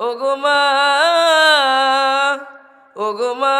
ওগো মা ওগো মা।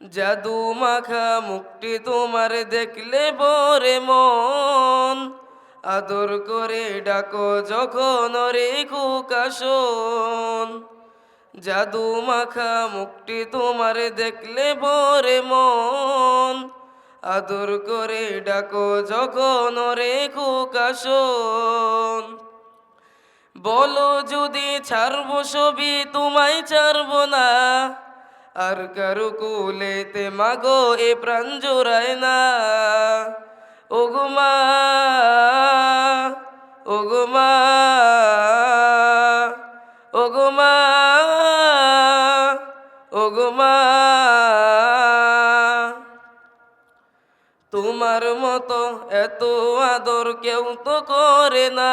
জাদু মাখা মুক্তি তোমার দেখলে বরে মন। আদর করে ডাকো যখন রে কুকাশন জাদু মাখা মুক্তি তোমার দেখলে বরে মন। আদর করে ডাকো যখন রে কুকাশন বলো যদি ছাড়বো ছবি, তোমায় ছাড়বো না। আর কারু কুলেতে মাগো এ প্রাণ জোড়ায় না। ওগো মা ওগো মা ওগো মা ওগো মা। তোমার মতো এত আদর কেউ তো করে না।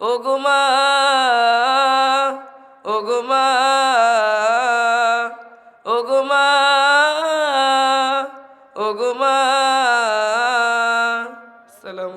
ও গোমা ও গোমা ও সালাম